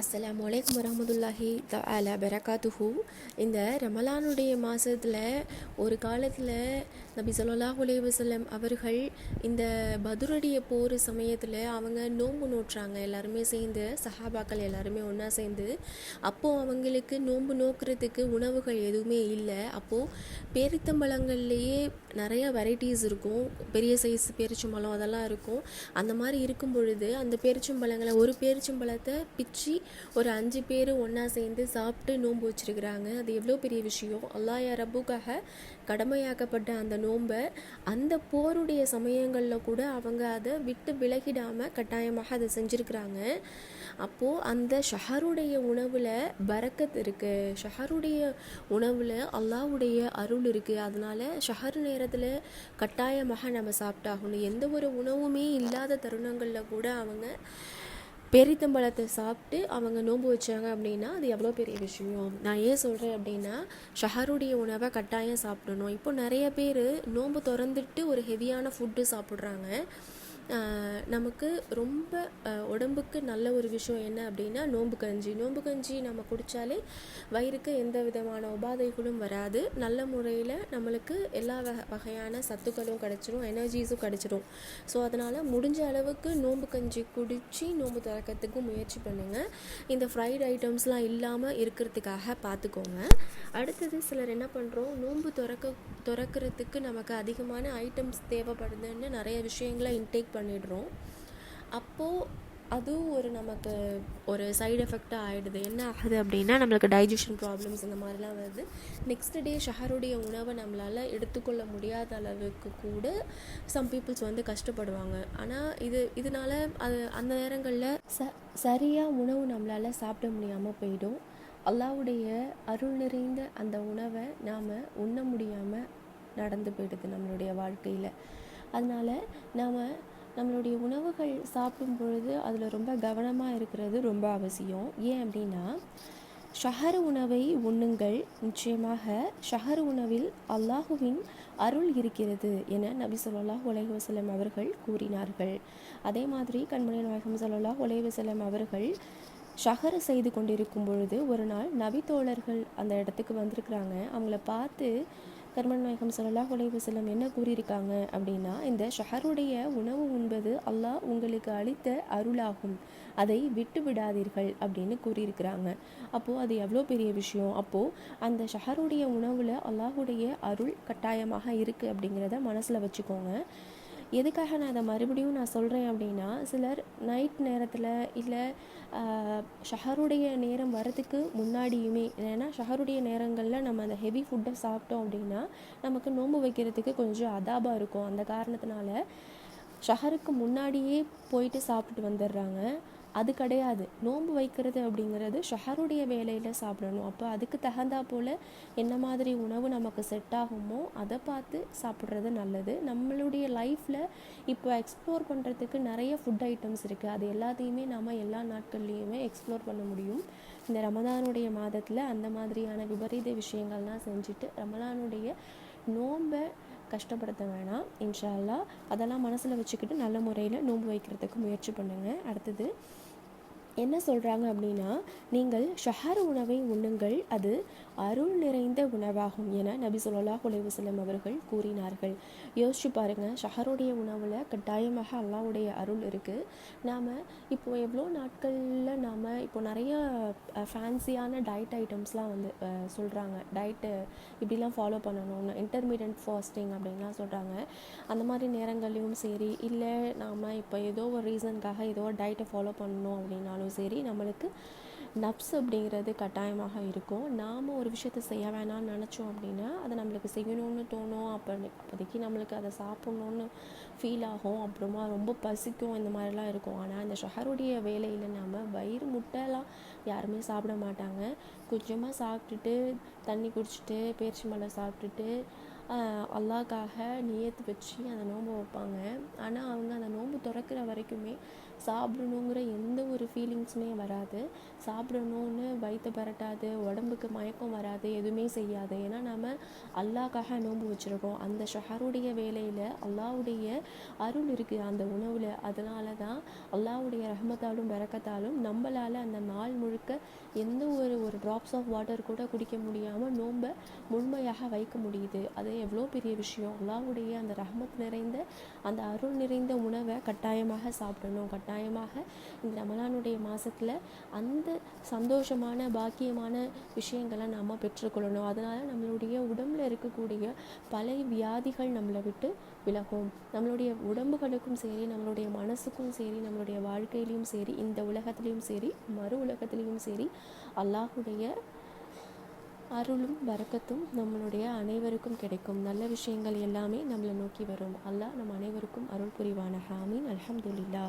அஸ்லாம் வலைக்கம் வரமதுல்லாஹி அல பெரகாத்துஹூ. இந்த ரமலானுடைய மாதத்தில் ஒரு காலத்தில் நபி ஸல்லல்லாஹு உலேவசல்லம் அவர்கள் இந்த பதுரடிய போர் சமயத்தில் அவங்க நோன்பு நோற்றாங்க. எல்லாருமே சேர்ந்து சஹாபாக்கள் எல்லாருமே ஒன்றா சேர்ந்து. அப்போது அவங்களுக்கு நோன்பு நோக்கிறதுக்கு உணவுகள் எதுவுமே இல்லை. அப்போது பேரித்தம்பழங்கள்லேயே நிறைய வெரைட்டிஸ் இருக்கும். பெரிய சைஸ் பேரிச்சம்பழம் அதெல்லாம் இருக்கும். அந்த மாதிரி இருக்கும் பொழுது அந்த பேரிச்சம்பழங்களை ஒரு பேரிச்சம்பழத்தை பிச்சு ஒரு அஞ்சு பேர் ஒன்றா சேர்ந்து சாப்பிட்டு நோன்பு வச்சிருக்கிறாங்க. அது எவ்வளோ பெரிய விஷயம்? அல்லாயா ரப்புக்காக கடமையாக்கப்பட்ட அந்த நோன்பை அந்த போருடைய சமயங்களில் கூட அவங்க அதை விட்டு விலகிடாமல் கட்டாயமாக அதை செஞ்சுருக்கிறாங்க. அப்போது அந்த ஷஹருடைய உணவில் பறக்கத் இருக்குது ஷஹருடைய உணவில் அல்லாவுடைய அருள் இருக்குது அதனால ஷஹர் நேரத்தில் கட்டாயமாக நம்ம சாப்பிட்டாகணும். எந்த ஒரு உணவுமே இல்லாத தருணங்களில் கூட அவங்க பெரித்தம்பழத்தை சாப்பிட்டு அவங்க நோன்பு வச்சாங்க அப்படின்னா அது எவ்வளோ பெரிய விஷயம்? நான் ஏன் சொல்கிறேன் அப்படின்னா ஷஹருடைய உணவை கட்டாயம் சாப்பிடணும். இப்போ நிறைய பேர் நோன்பு திறந்துட்டு ஒரு ஹெவியான ஃபுட்டு சாப்பிட்றாங்க. நமக்கு ரொம்ப உடம்புக்கு நல்ல ஒரு விஷயம் என்ன அப்படின்னா நோன்பு கஞ்சி. நோன்பு கஞ்சி நம்ம குடித்தாலே வயிறுக்கு எந்த விதமான உபாதைகளும் வராது. நல்ல முறையில் நம்மளுக்கு எல்லா வகையான சத்துக்களும் கிடச்சிரும் எனர்ஜிஸும் கிடச்சிரும். ஸோ அதனால் முடிஞ்ச அளவுக்கு நோன்பு கஞ்சி குடித்து நோன்பு திறக்கிறதுக்கு முயற்சி பண்ணுங்கள் இந்த ஃப்ரைட் ஐட்டம்ஸ்லாம் இல்லாமல் இருக்கிறதுக்காக பார்த்துக்கோங்க அடுத்தது சிலர் என்ன பண்ணுறோம் நோன்பு திறக்க திறக்கிறதுக்கு நமக்கு அதிகமான ஐட்டம்ஸ் தேவைப்படுதுன்னு நிறைய விஷயங்களை இன்டேக் பண்ணிடுறோம். அப்போது அதுவும் ஒரு நமக்கு ஒரு சைடு எஃபெக்டாக ஆகிடுது என்ன ஆகுது அப்படின்னா நம்மளுக்கு டைஜஷன் ப்ராப்ளம்ஸ் இந்த மாதிரிலாம் வருது. நெக்ஸ்ட் டே ஷஹருடைய உணவை நம்மளால் எடுத்துக்கொள்ள முடியாத அளவுக்கு கூட சம் பீப்புள்ஸ் வந்து கஷ்டப்படுவாங்க. ஆனால் இது இதனால் அது அந்த நேரங்களில் ச சரியாக உணவு நம்மளால் சாப்பிட முடியாமல் போயிடும். அல்லாவுடைய அருள் நிறைந்த அந்த உணவை நாம் உண்ண முடியாமல் நடந்து போயிடுது நம்மளுடைய வாழ்க்கையில். அதனால் நாம் நம்மளுடைய உணவுகள் சாப்பிடும் பொழுது அதில் ரொம்ப கவனமாக இருக்கிறது ரொம்ப அவசியம். ஏன் அப்படின்னா ஷஹர் உணவை உண்ணுங்கள். நிச்சயமாக ஷஹர் உணவில் அல்லாஹுவின் அருள் இருக்கிறது என நபி சொல்லாஹ் அலைஹி அவர்கள் கூறினார்கள். அதே மாதிரி கண்மணி நாயகம் சொல்லாஹ் அலைஹி அவர்கள் ஷஹர் செய்து கொண்டிருக்கும் பொழுது ஒரு நாள் நபி தோழர்கள் அந்த இடத்துக்கு வந்திருக்கிறாங்க. அவங்கள பார்த்து கர்மன் நாயகம் ஸல்லல்லாஹு அலைஹி வஸல்லம் என்ன கூறியிருக்காங்க அப்படின்னா இந்த ஷஹருடைய உணவு உண்பது அல்லாஹ் உங்களுக்கு அளித்த அருளாகும். அதை விட்டு விடாதீர்கள் அப்படின்னு கூறியிருக்கிறாங்க. அப்போது அது எவ்வளோ பெரிய விஷயம்? அப்போது அந்த ஷஹருடைய உணவில் அல்லாஹுடைய அருள் கட்டாயமாக இருக்குது அப்படிங்கிறத மனசில் வச்சுக்கோங்க. எதுக்காக நான் அதை மறுபடியும் நான் சொல்கிறேன் அப்படின்னா சிலர் நைட் நேரத்தில் இல்லை ஷஹருடைய நேரம் வரதுக்கு முன்னாடியுமே ஏன்னா ஷஹருடைய நேரங்களில் நம்ம அந்த ஹெவி ஃபுட்டை சாப்பிட்டோம் அப்படின்னா நமக்கு நோன்பு வைக்கிறதுக்கு கொஞ்சம் அதாபாக இருக்கும். அந்த காரணத்தினால ஷஹருக்கு முன்னாடியே போயிட்டு சாப்பிட்டுட்டு வந்துடுறாங்க. அது கிடையாது. நோன்பு வைக்கிறது அப்படிங்கிறது ஷஹருடைய வேலையில் சாப்பிடணும். அப்போ அதுக்கு தகுந்தா போல் என்ன மாதிரி உணவு நமக்கு செட் ஆகுமோ அதை பார்த்து சாப்பிட்றது நல்லது. நம்மளுடைய லைஃப்பில் இப்போ எக்ஸ்ப்ளோர் பண்ணுறதுக்கு நிறைய ஃபுட் ஐட்டம்ஸ் இருக்குது அது எல்லாத்தையுமே நாம் எல்லா நாட்கள்லேயுமே எக்ஸ்ப்ளோர் பண்ண முடியும். இந்த ரமதானுடைய மாதத்தில் அந்த மாதிரியான விபரீத விஷயங்கள்லாம் செஞ்சுட்டு ரமதானுடைய நோன்பை கஷ்டப்படுத்த வேணாம். இன்ஷால்லா அதெல்லாம் மனசில் வச்சுக்கிட்டு நல்ல முறையில் நோன்பு வைக்கிறதுக்கு முயற்சி பண்ணுங்கள் அடுத்தது என்ன சொல்கிறாங்க அப்படின்னா நீங்கள் ஷஹர் உணவை உண்ணுங்கள் அது அருள் நிறைந்த உணவாகும் என நபி ஸல்லல்லாஹு குலைவசலம் அவர்கள் கூறினார்கள். யோசிச்சு பாருங்கள் ஷஹருடைய உணவில் கட்டாயமாக அல்லாவுடைய அருள் இருக்குது நாம் இப்போ எவ்வளோ நாட்களில் நாம் இப்போ நிறைய ஃபேன்சியான டயட் ஐட்டம்ஸ்லாம் வந்து சொல்கிறாங்க டயட்டு இப்படிலாம் ஃபாலோ பண்ணணும்னு இன்டர்மீடியன்ட் ஃபாஸ்டிங் அப்படின்லாம் சொல்கிறாங்க அந்த மாதிரி நேரங்கள்லையும் சரி இல்லை நாம் இப்போ ஏதோ ஒரு ரீசனுக்காக ஏதோ ஒரு டயட்டை ஃபாலோ பண்ணணும் அப்படின்னாலும் சரி நம்மளுக்கு நப்ஸ் அப்படிங்கிறது கட்டாயமாக இருக்கும். நாம் ஒரு விஷயத்தை செய்ய வேணாம்னு நினச்சோம் அப்படின்னா அதை நம்மளுக்கு செய்யணும்னு தோணும். அப்போ அப்போதைக்கு நம்மளுக்கு அதை சாப்பிட்ணுன்னு ஃபீல் ஆகும். அப்புறமா ரொம்ப பசிக்கும் இந்த மாதிரிலாம் இருக்கும். ஆனால் இந்த ஷஹருடைய வேலையில் நம்ம வயிறு முட்டைலாம் யாருமே சாப்பிட மாட்டாங்க. கொஞ்சமாக சாப்பிட்டுட்டு தண்ணி குடிச்சிட்டு மலை சாப்பிட்டுட்டு அல்லாக்காக நியத்து வச்சு அந்த நோன்பை வைப்பாங்க. ஆனால் அவங்க அந்த திறக்கிற வரைக்குமே சாப்பிடணுங்கிற எந்த ஒரு ஃபீலிங்ஸுமே வராது. சாப்பிடணும்னு வயிற்று பரட்டாது உடம்புக்கு மயக்கம் வராது எதுவுமே செய்யாது. ஏன்னா நம்ம அல்லாஹ்க்காக நோன்பு வச்சுருக்கோம். அந்த ஷஹருடைய வேலையில் அல்லாஹ்வுடைய அருள் இருக்குது அந்த உணவில். அதனால தான் அல்லாவுடைய ரஹ்மத்தாலும் பிறக்கத்தாலும் நம்மளால் அந்த நாள் முழுக்க எந்த ஒரு ஒரு ட்ராப்ஸ் ஆஃப் வாட்டர் கூட குடிக்க முடியாமல் நோன்பை முழுமையாக வைக்க முடியுது. அது எவ்வளோ பெரிய விஷயம். அல்லாவுடைய அந்த ரஹமத் நிறைந்த அந்த அருள் நிறைந்த உணவை கட்டாயமாக சாப்பிடணும். கட்டாயமாக இந்த ரமலானுடைய மாதத்தில் அந்த சந்தோஷமான பாக்கியமான விஷயங்களை நம்ம பெற்றுக்கொள்ளணும். அதனால் நம்மளுடைய உடம்பில் இருக்கக்கூடிய பல வியாதிகள் நம்மளை விட்டு விலகும். நம்மளுடைய உடம்புகளுக்கும் சரி நம்மளுடைய மனசுக்கும் சரி நம்மளுடைய வாழ்க்கையிலையும் சரி இந்த உலகத்துலேயும் சரி மறு உலகத்துலேயும் சரி அல்லாஹுடைய அருளும் வரக்கத்தும் நம்மளுடைய அனைவருக்கும் கிடைக்கும். நல்ல விஷயங்கள் எல்லாமே நம்மளை நோக்கி வரும். அல்லாஹ் நம் அனைவருக்கும் அருள் புரிவான ஹாமீன் அலமதுல்லா